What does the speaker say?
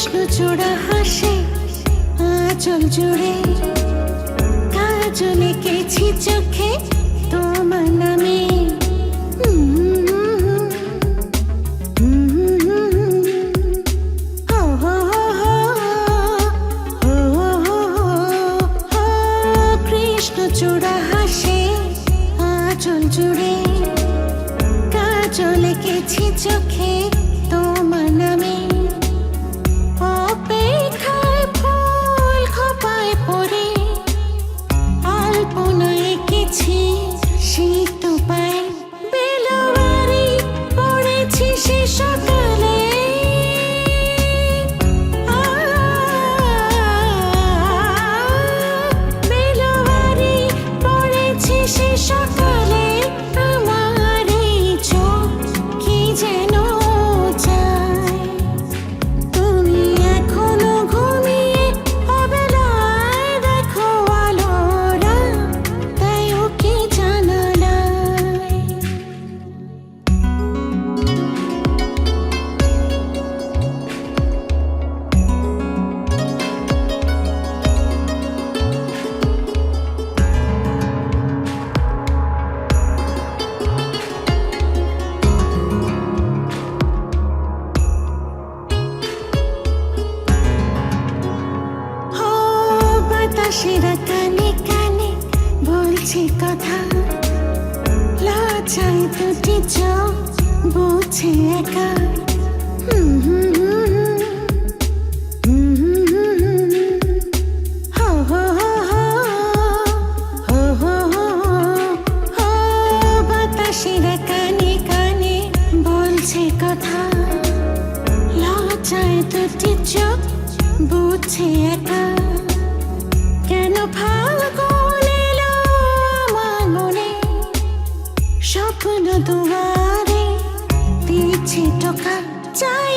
কৃষ্ণ চূড়া হাসে আচল জুড়ে। কাজল কেছি চোখে তোমার নামে। চোখে তোমার হাসিরা কানে কানে বলছি কথা। লজ্জায় দুটি চোখ বুঝে একা। কথা। লজ্জায় দুটি চোখ বুঝে একা। 在